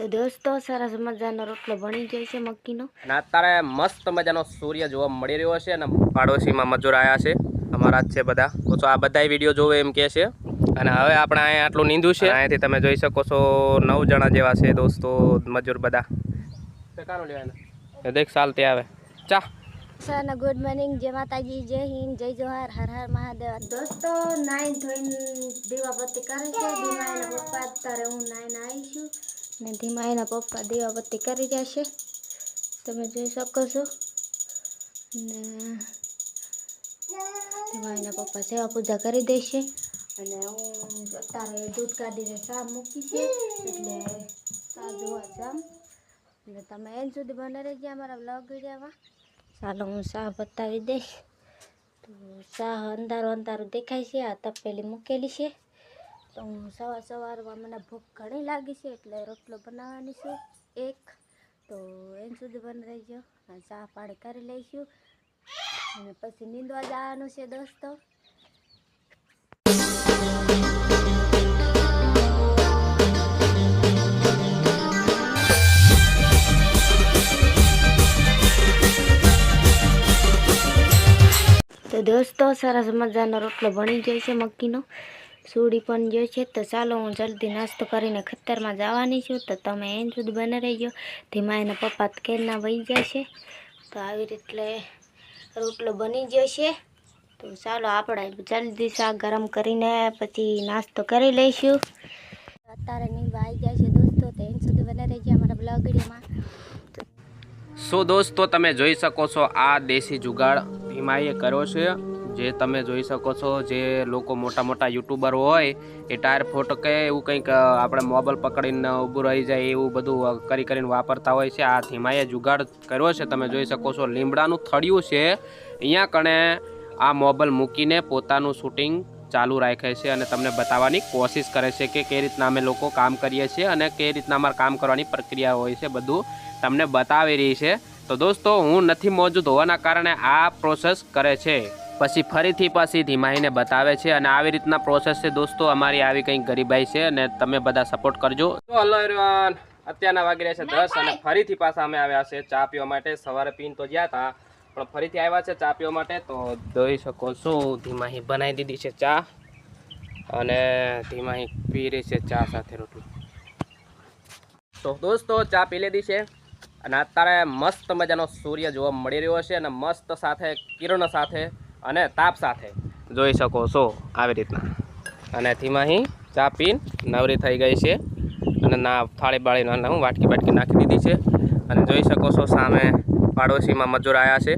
તો દોસ્તો સરસ મજાનો રોટલો બની ગયો છે મક્કીનો. અને અત્યારે મસ્ત મજાનો સૂર્ય જોવા મળી રહ્યો છે અને પાડોશીમાં મજૂર આવ્યા છે અમારા જ છે બધા. તો આ બધા વીડિયો જોવે એમ કહે છે. અને હવે આપણે અહીંયા આટલું નીંદું છે. અહીંયાથી તમે જોઈ શકો છો નવ જણા જેવા છે દોસ્તો મજૂર બધા. એ દેખ સાલ તે આવે. ચા સરના ગુડ મોર્નિંગ જય માતાજી જય હિન્દ જય જોહાર હર હર મહાદેવ. દોસ્તો નાઈન ધોઈને દીવાબત્તી કરે છે. એના પપ્પા અત્યારે હું નાઈન આવી છું. ને ધીમા એના પપ્પા દીવાબત્તી કરી જશે. તમે જોઈ શકો છો. ને ધીમા એના પપ્પા સેવા પૂજા કરી દેશે. અને હું અત્યારે દૂધ કાઢીને ચા મૂકી છે. એટલે ચા જોવા જામ એટલે તમે એન સુધી બને રહેજો અમારા બ્લોગ વિડીયોમાં. ચાલો હું ચા બતાવી દઈશ. તો ચા અંધારું અંધારું દેખાય છે. આ તપેલી મૂકેલી છે. તો હું સવાર સવારમાં મને ભૂખ ઘણી લાગી છે એટલે રોટલો બનાવવાની છું, એક. તો એમ સુધી બને રહેજો અને ચા પાણી કરી લઈશું. અને પછી નીંદવા જવાનું છે દોસ્તો. તો દોસ્તો, સરસ મજાનો રોટલો બની જાય છે મક્કીનો. સુડી પણ જો છે, તો ચાલો હું જલ્દી નાસ્તો કરીને ખતરમાં જવાની છું, તો તમે એન સુધી બને રહીજો. ધીમા એના પપ્પા કેરના વહી ગયા છે, તો આવી રીતે રોટલો બની જશે તો ચાલો આપણે જલ્દી શાક ગરમ કરીને પછી નાસ્તો કરી લઈશું. અત્યારે નીંદવા આવી જાય છે દોસ્તો, તો એન સુધી બને રહીજો અમારા બ્લોગડીમાં. સો દોસ્તો, તમે જોઈ શકો છો આ દેશી જુગાડ ભીમાઈએ કર્યો છે. જે તમે જોઈ શકો છો, જે લોકો મોટા મોટા યુટ્યુબર હોય, એ ટાયર ફોટો કે એવું કંઈક આપણે મોબાઈલ પકડીને ઊભું રહી જાય એવું બધું કરી કરીને વાપરતા હોય છે. આ ધીમાએ જુગાડ કર્યો છે, તમે જોઈ શકો છો. લીમડાનું થળિયું છે. અહીંયા કણે આ મોબાઈલ મૂકીને પોતાનું શૂટિંગ ચાલુ રાખે છે અને તમને બતાવવાની કોશિશ કરે છે કે કઈ રીતના અમે લોકો કામ કરીએ છીએ અને કઈ રીતના અમારે કામ કરવાની પ્રક્રિયા હોય છે બધું તમને બતાવી રહી છે. તો દોસ્તો, હું નથી મોજૂદ હોવાના કારણે આ પ્રોસેસ કરે છે. પછી ફરીથી પાછી ધીમાઈને બતાવે છે અને આવી રીતના પ્રોસેસ છે. દોસ્તો અમારી આવી કંઈક ગરીબાઈ છે અને તમે બધા સપોર્ટ કરજો. હલો એરવાન અત્યારના વાગી રહ્યા છે દસ અને ફરીથી પાછા અમે આવ્યા છે ચા પીવા માટે. સવારે પીને તો ગયા હતા પણ ફરીથી આવ્યા છે ચા પીવા માટે. તો જોઈ શકો છો ધીમાહી બનાવી દીધી છે ચા અને ધીમાહી પી રહી છે ચા સાથે રોટલી. તો દોસ્તો ચા પી લીધી છે અને અત્યારે મસ્ત મજાનો સૂર્ય જોવા મળી રહ્યો છે અને મસ્ત સાથે કિરણ સાથે અને તાપ સાથે. જોઈ શકો છો આવી રીતના. અને ધીમાહી ચા પીન નવરી થઈ ગઈ છે. અને ના થાળી બાળીને હું વાટકી વાટકી નાખી દીધી છે. અને જોઈ શકો છો સામે પાડોશીમાં મજૂર આવ્યા છે.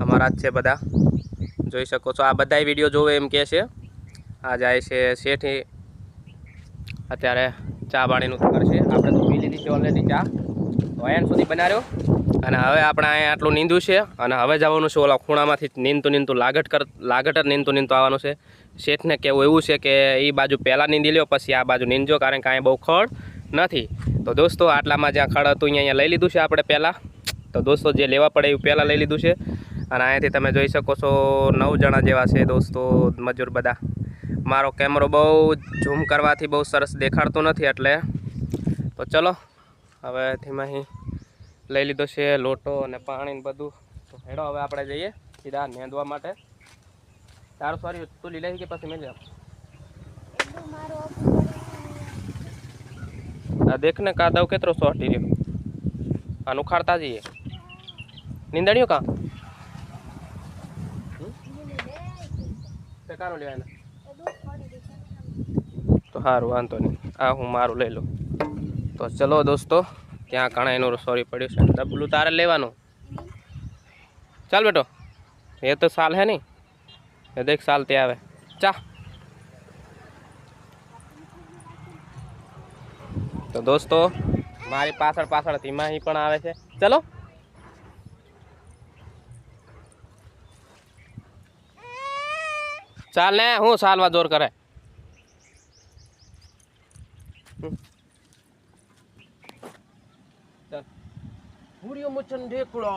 અમારા જ છે બધા. જોઈ શકો છો આ બધાય વીડિયો જોવે એમ કહે છે. આ જાય છે શેઠી. અત્યારે ચા પાણીનું કરશે આપણે તો પી લીધી છે ઓલરેડી ચા. તો એન સુધી બનાવ્યો અને હવે આપણે અહીંયા આટલું નીંદું છે અને હવે જવાનું છે ઓલા ખૂણામાંથી નીંદતું નીંદતું લાગટ કર લાગટ જ નીંદતું નીંદતું આવવાનું છે. શેઠને કહેવું એવું છે કે એ બાજુ પહેલાં નીંદી લ્યો, પછી આ બાજુ નીંદજો કારણ કે અહીંયા બહુ ખડ નથી. તો દોસ્તો, આટલામાં જ્યાં ખડ હતું અહીંયા લઈ લીધું છે આપણે પહેલાં. તો દોસ્તો, જે લેવા પડે એ પહેલાં લઈ લીધું છે. અને અહીંયાથી તમે જોઈ શકો છો નવ જણા જેવા છે દોસ્તો, મજૂર બધા. મારો કેમેરો બહુ ઝૂમ કરવાથી બહુ સરસ દેખાડતો નથી એટલે. તો ચલો, હવે ધીમાહી લઈ લીધો છે, લોટો અને પાણી ને બધું. તો હેડો હવે આપણે જઈએ સીધા નેંદવા માટે. તારું સોરી તું લઈ લઈ કે પછી મેં આ દેખ ને કાદવ કેટલો સોટી રહ્યો. આનું ઉખાડતા જઈએ. નીંદણ્યું કા? તે કાનું લેવાના તો સારું વાંધો નહીં. આ હું મારું લઈ લઉં. તો ચલો દોસ્તો ત્યાં ઘણા એનું સોરી પડ્યું છે. ડબલું તારે લેવાનું. ચાલ બેટો. એ તો સાલ હે નહીં. એ દેખ સાલ તે આવે. ચા તો દોસ્તો, મારી પાછળ પાછળ ધીમાહી પણ આવે છે. ચલો. ચાલ ને, હું સાલમાં જોર કરે. ચાલ ભૂર્યો મચન ઢેકડો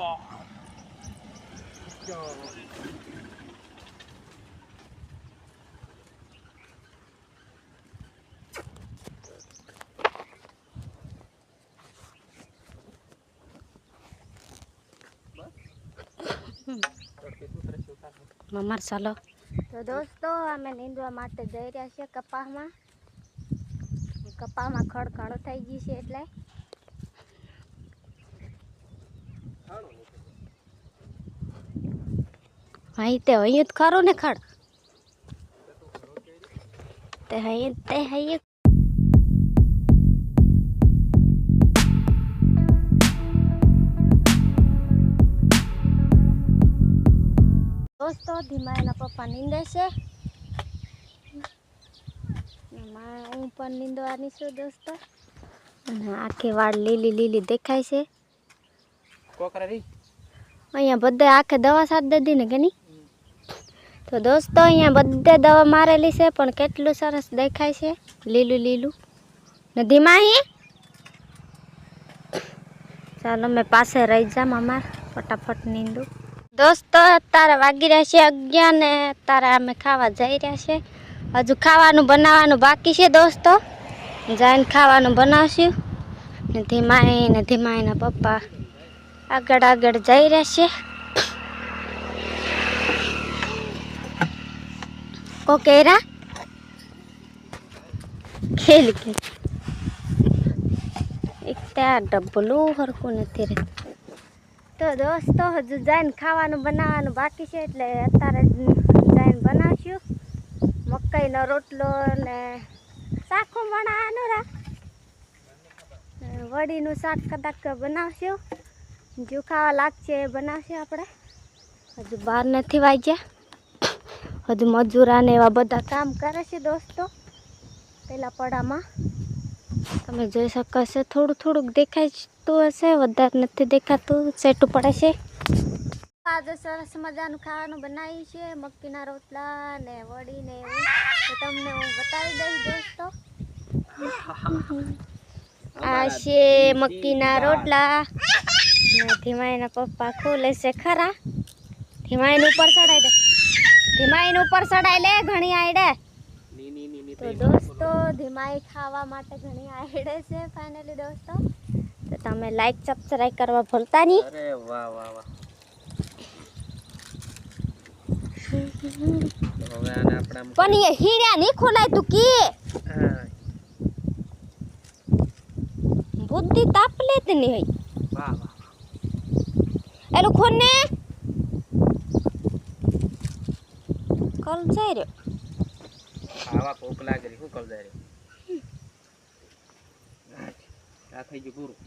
મમ્મા ચાલો. તો દોસ્તો અમે નીંદવા માટે જઈ રહ્યા છીએ કપાહમાં કપાહમાં ખડખડ થઈ ગઈ છે એટલે. અહીં તે અહીં જ ખરું ને ખડ. તે અહીં તે અહીં દોસ્તો ધીમા એના પપ્પા નીંદે છે. હું પણ નીંદવાની છું દોસ્તો. અને આખી વાળ લીલી લીલી દેખાય છે. અહીંયા બધા આખે દવા સાથ દીધી ને કે નહીં તો દોસ્તો, અહીંયા બધે દવા મારેલી છે, પણ કેટલું સરસ દેખાય છે? લીલું લીલું. ને ધીમા અહીં ચાલો મેં પાસે રહી જામ અમાર. ફટાફટ નીંદું. દોસ્તો, અત્યારે વાગી રહ્યા છે અગિયાર ને અત્યારે અમે ખાવા જઈ રહ્યા છે. હજુ ખાવાનું બનાવવાનું બાકી છે દોસ્તો. જઈને ખાવાનું બનાવશું. ને ધીમાઈ ને ધીમાઈના પપ્પા આગળ આગળ જઈ રહ્યા છે. કોકેરા ખેલ કે એક ત્યાં ડબલું હરખું નથી રે તો દોસ્તો હજુ જઈને ખાવાનું બનાવવાનું બાકી છે એટલે અત્યારે જઈને બનાવશું મકાઈનો રોટલો ને શાખું બનાવવાનું રા વડીનું શાક કદાચ બનાવશું જો ખાવા લાગશે એ બનાવશે આપણે હજુ બહાર નથી વાગ્યા હજુ મજૂરા ને એવા બધા કામ કરે છે દોસ્તો. પેલા પડામાં. તમે જોઈ શકો છો થોડું થોડુંક દેખાતું હશે વધારે નથી દેખાતું સેટું પડે છે. આજે સરસ મજાનું ખાવાનું બનાવ્યું છે મક્કીના રોટલા ને વડી ને એવું. તમને હું બતાવી દઈશ દોસ્તો. આ છે મક્કીના રોટલા. ને ધીમાઈના પપ્પા ખોલે છે ખરા. ધીમાઈને ઉપર ચડાવી દે. ધીમાઈને ઉપર ચડાઈ લે ઘણી આઈડે તો દોસ્તો ધીમાઈ ખાવા માટે ઘણી આઈડે છે ફાઇનલી દોસ્તો. તો તમે લાઈક સબસ્ક્રાઇબ કરવા ભૂલતા નહીં. અરે વાહ વાહ વાહ. હવે આને આપણે પણ એ હીરા નહીં ખોલાય તું કી. બુદ્ધિ તાપ લેતી નહીં. હોય વાહ વાહ. એલું ખોન ને કલ જાય રહ્યો. ખાવા ભૂખ લાગેલી શું કલ જાય આ થઈ ગયું પૂરું